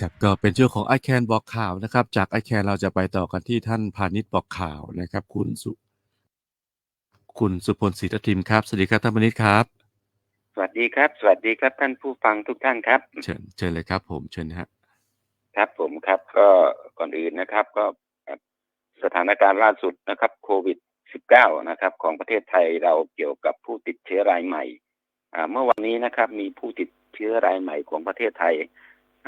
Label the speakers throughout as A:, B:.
A: ครับ ก็เป็นช่วงของ i CAN บอกข่าวนะครับ จาก i CAN เราจะไปต่อกันที่ท่านพาณิชย์บอกข่าวนะครับ คุณสุ คุณสุพลศรีทัพทิมครับ สวัสดีครับท่านพาณิชย์ครับ
B: สวัสดีครับ สวัสดีครับท่านผู้ฟังทุกท่านครับ
A: เชิญเชิญเลยครับ ผมเชิญนะฮะ
B: ครับผมครับ ก็ก่อนอื่นนะครับ ก็สถานการณ์ล่าสุดนะครับโควิด -19 นะครับ ของประเทศไทยเราเกี่ยวกับผู้ติดเชื้อรายใหม่อ่าเมื่อวันนี้นะครับ มีผู้ติดเชื้อรายใหม่ของประเทศไทย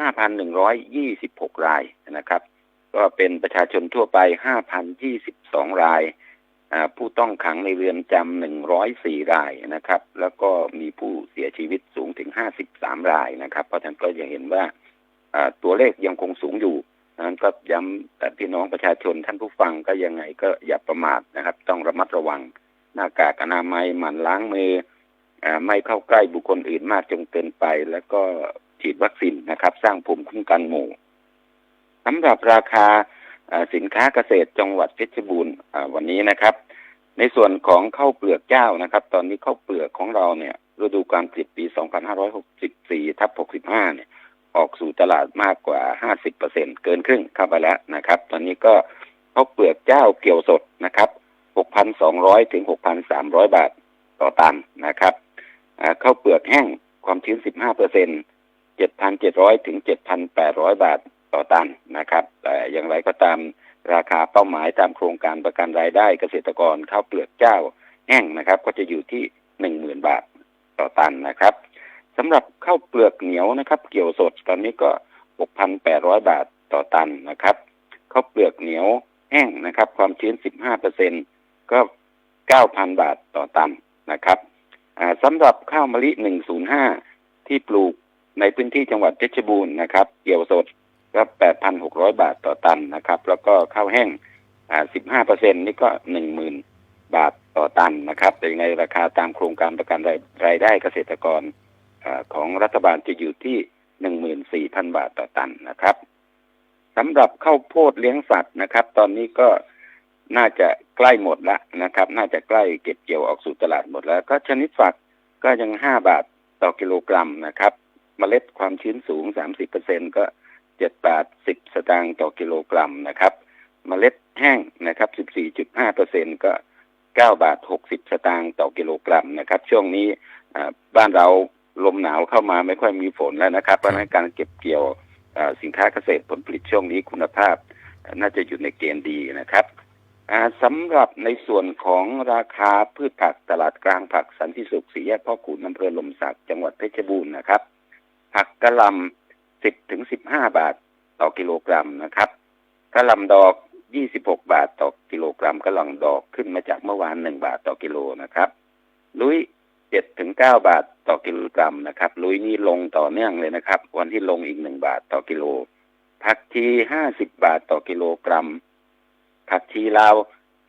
B: 5,126 รายนะครับ ก็เป็นประชาชนทั่วไป 5,022 ราย ผู้ต้องขังในเรือนจำ104 รายนะครับ แล้วก็มีผู้เสียชีวิตสูงถึง 53 รายนะครับ เพราะฉะนั้นก็จะเห็นว่าตัวเลขยังคงสูงอยู่นั้นก็ย้ำแต่พี่น้องประชาชนท่านผู้ฟังก็ยังไงก็อย่าประมาทนะครับ ต้องระมัดระวังหน้ากากอนามัยหมั่นล้างมืออไม่เข้าใกล้บุคคลอื่นมากจนเกินไป แล้วก็ ฉีดวัคซีนนะครับ สร้างภูมิคุ้มกันหมู่สำหรับราคาสินค้าเกษตรจังหวัดเพชรบูรณ์วันนี้นะครับ ในส่วนของข้าวเปลือกเจ้านะครับ ตอนนี้ข้าวเปลือกของเราเนี่ยฤดูการผลิตปี 2564 ทับ 65 เนี่ย ออกสู่ตลาดมากกว่า 50เปอร์เซ็นเกินครึ่งเข้าไปแล้วนะครับ ตอนนี้ก็ข้าวเปลือกเจ้าเกี่ยวสดนะครับ 6,200 ถึง 6,300 บาทต่อตันนะครับข้าวเปลือกแห้งความชื้น 15เปอร์เซ็น 7,700 ถึง 7,800 บาทต่อตันนะครับ แต่อย่างไรก็ตามราคาเป้าหมายตามโครงการประกันรายได้เกษตรกรข้าวเปลือกเจ้าแห้งนะครับ ก็จะอยู่ที่10,000บาทต่อตันนะครับสำหรับข้าวเปลือกเหนียวนะครับ เกี่ยวสดตอนนี้ก็6,800บาทต่อตันนะครับข้าวเปลือกเหนียวแห้งนะครับ ความชื้น15เปอร์เซ็นก็9,000บาทต่อตันนะครับสำหรับข้าวมะลิ105ที่ปลูก ในพื้นที่จังหวัดเพชรบูรณ์นะครับเกี่ยวสดก็8,600บาทต่อตันนะครับ แล้วก็ข้าวแห้งอ่า15เปอร์เซ็นนี่ก็10,000บาทต่อตันนะครับ แต่ยังไงราคาตามโครงการประกันรายรายได้เกษตรกรอาของรัฐบาลจะอยู่ที่หนึ่งหมื่นสี่พันบาทต่อตันนะครับสำหรับข้าวโพดเลี้ยงสัตว์นะครับ ตอนนี้ก็น่าจะใกล้หมดแล้วนะครับ น่าจะใกล้เก็บเกี่ยวออกสู่ตลาดหมดแล้ว ก็ชนิดฝักก็ยังห้าบาทต่อกิโลกรัมนะครับ เมล็ดความชื้นสูงสามสิบเปอร์เซ็นก็เจ็ดบาทสิบสตางค์ต่อกิโลกรัมนะครับเมล็ดแห้งนะครับสิบสี่จุดห้าเปอร์เซ็นก็เก้าบาทหกสิบสตางค์ต่อกิโลกรัมนะครับ ช่วงนี้บ้านเราลมหนาวเข้ามาไม่ค่อยมีฝนแล้วนะครับเพราะนั้นการเก็บเกี่ยวสินค้าเกษตรผลผลิตช่วงนี้คุณภาพ น่าจะอยู่ในเกณฑ์ดีนะครับสำหรับในส่วนของราคาพืชผักตลาดกลางผักสันติสุขสีแยกพ่อขุนอำเภอลมศักดิ์จังหวัดเพชรบูรณ์นะครับ ผักกะหล่ำสิบถึงสิบห้าบาทต่อกิโลกรัมนะครับกะหล่ำดอกยี่สิบหกบาทต่อกิโลกรัมกะหล่ำดอกขึ้นมาจากเมื่อวานหนึ่งบาทต่อกิโลนะครับลุยเจ็ดถึงเก้าบาทต่อกิโลกรัมนะครับ ลุยนี่ลงต่อเนื่องเลยนะครับ วันที่ลงอีกหนึ่งบาทต่อกิโล ผักชีห้าสิบบาทต่อกิโลกรัม ผักชีลาว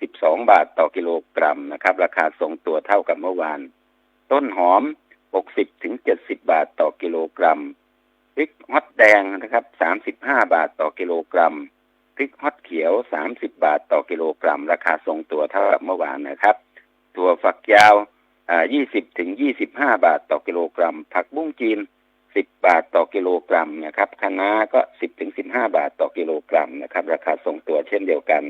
B: สิบสองบาทต่อกิโลกรัมนะครับ ราคาทรงตัวเท่ากับเมื่อวาน ต้นหอม หกสิบถึงเจ็ดสิบาทต่อกิโลกรัมพริกฮอตแดงนะครับสามสิบาทต่อกิโลกรัมพริกฮอตเขียวสามสิบาทต่อกิโลกรัม ราคาทรงตัวเท่ากับเมื่อวานนะครับถั่วฝักยาว 20ถึง25 บาทต่อกิโลกรัม ผักบุ้งจีน 10 บาทต่อกิโลกรัมนะครับคะน้าก็ 10ถึง15 บาทต่อกิโลกรัมนะครับ ราคาทรงตัวเช่นเดียวกัน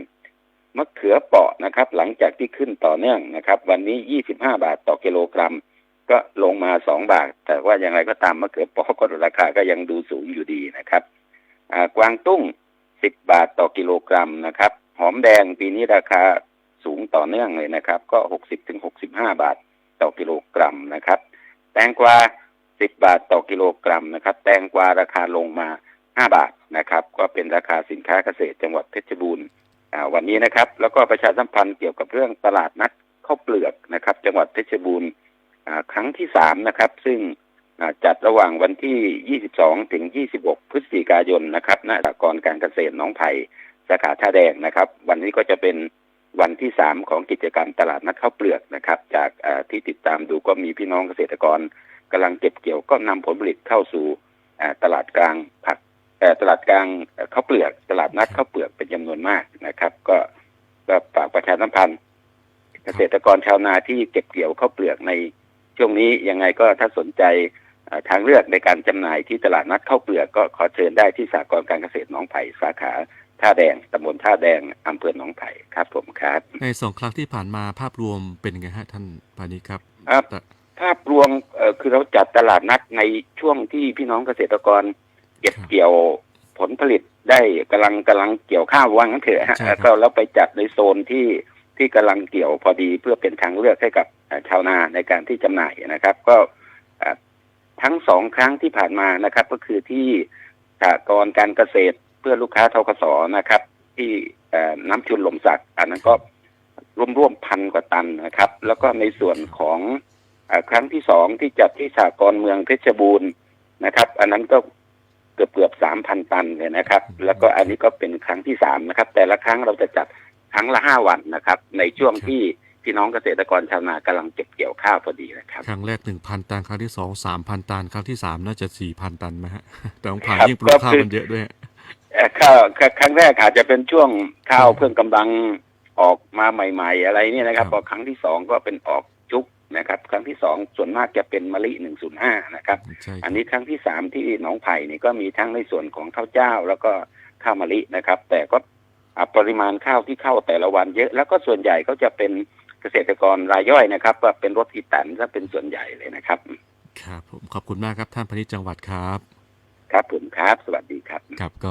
B: มะเขือเปราะนะครับ หลังจากที่ขึ้นต่อเนื่องนะครับ วันนี้ 25 บาทต่อกิโลกรัม ก็ลงมา2บาท แต่ว่าอย่างไรก็ตามมะเขือเปราะก็ราคาก็ยังดูสูงอยู่ดีนะครับกวางตุ้ง10บบาทต่อกิโลกรัมนะครับ หอมแดงปีนี้ราคาสูงต่อเนื่องเลยนะครับ ก็60ถึง65บห้าบาทต่อกิโลกรัมนะครับ แตงกวา10บบาทต่อกิโลกรัมนะครับ แตงกวาราคาลงมา5บาทนะครับ ก็เป็นราคาสินค้าเกษตรจังหวัดเพชรบูรณ์วันนี้นะครับ แล้วก็ประชาสัมพันธ์เกี่ยวกับเรื่องตลาดนัดข้าวเปลือกนะครับ จังหวัดเพชรบูรณ์ ครั้งที่3นะครับ ซึ่งจัดระหว่างวันที่ 22 ถึง 26 พฤศจิกายนนะครับณสหกรการเกษตรน้องไผ่สาขาท่าแดงนะครับ วันนี้ก็จะเป็นวันที่สามของกิจกรรมตลาดนัดข้าวเปลือกนะครับ จากที่ติดตามดูก็มีพี่น้องเกษตรกรกำลังเก็บเกี่ยวก็นำผลผลิตเข้าสู่ตลาดกลางผักเอ่ตลาดกลางข้าวเปลือก ตลาดนัดข้าวเปลือกเป็นจำนวนมากนะครับ ก็ก็ฝากประชาสัมพันธ์ เกษตรกรชาวนาที่เก็บเกี่ยวข้าวเปลือกใน ช่วงนี้ยังไงก็ถ้าสนใจเอ่อทางเลือกในการจำหน่ายที่ตลาดนัดข้าวเปลือกก็ขอเชิญได้ที่สากลการเกษตรหนองไผ่สาขาท่าแดงตำบลท่าแดงอำเภอหนองไผ่ครับผมครับ
A: ในสองครั้งที่ผ่านมาภาพรวมเป็นไงฮะท่านพาณิชย์ครับ
B: ครับ
A: แต่
B: ภาพรวมเอ่อคือเราจัดตลาดนัดในช่วงที่พี่น้องเกษตรกร เก็บเกี่ยวผลผลิตได้กำลังกำลังเกี่ยวข้าวว่างั้นเถอะฮะแล้วก็เราไปจัดในโซนที่ที่กำลังเกี่ยวพอดีเพื่อเป็นทางเลือกให้กับเอ่อ ชาวนาในการที่จำหน่ายนะครับ ก็ทั้งสองครั้งที่ผ่านมานะครับ ก็คือที่สหกรการเกษตรเพื่อลูกค้าทกสนะครับ ที่น้ำชุนหลมสักอันนั้นก็ร่วมๆพันกว่าตันนะครับ แล้วก็ในส่วนของอครั้งที่สองที่จัดที่สหกรเมืองเพชรบูรณ์นะครับ อันนั้นก็เกือบเกือบสามพันตันเลยนะครับ แล้วก็อันนี้ก็เป็นครั้งที่สามนะครับ แต่ละครั้งเราจะจัดครั้งละห้าวันนะครับ ในช่วงที่ พี่น้องเกษตรกรชาวนากำลังเก็บเกี่ยวข้าวพอดีนะครับ
A: ครั้งแรกหนึ่งพันตันครั้งที่สองสามพันตันครั้งที่สามน่าจะสี่พันตันไหมฮะแต่ของผ่าน
B: ครับ
A: ยิ่งปลูกข้าว
B: ก็คือ
A: มันเยอะด้วยฮะ
B: เอ่อข้าวคครั้งแรกอาจจะเป็นช่วงข้าวเพิ่งกำลังออกมาใหม่ ๆ อะไรเนี่ยนะครับ
A: ครับ
B: พอครั้งที่สองก็เป็นออกจุกนะครับ ครั้งที่สองส่วนมากจะเป็นมะลิหนึ่งศูนย์ห้านะครับ
A: ใช่ค
B: อั
A: รับ
B: นนี้ครั้งที่สามที่หนองไผ่นี่ก็มีทั้งในส่วนของข้าวเจ้า แล้วก็ข้าวมะลินะครับ แต่ก็อ่าปริมาณข้าวที่เข้าแต่ละวันเยอะ แล้วก็ส่วนใหญ่ก็จะเป็น เกษตรกรรายย่อยนะครับก็เป็นรถอีแตันซะเป็นส่วนใหญ่เลยนะครับ
A: ครับผมขอบคุณมากครับท่านพาณิชย์จังหวัดครับ
B: ครับผมครับ สวัสดีครับ
A: ครับก็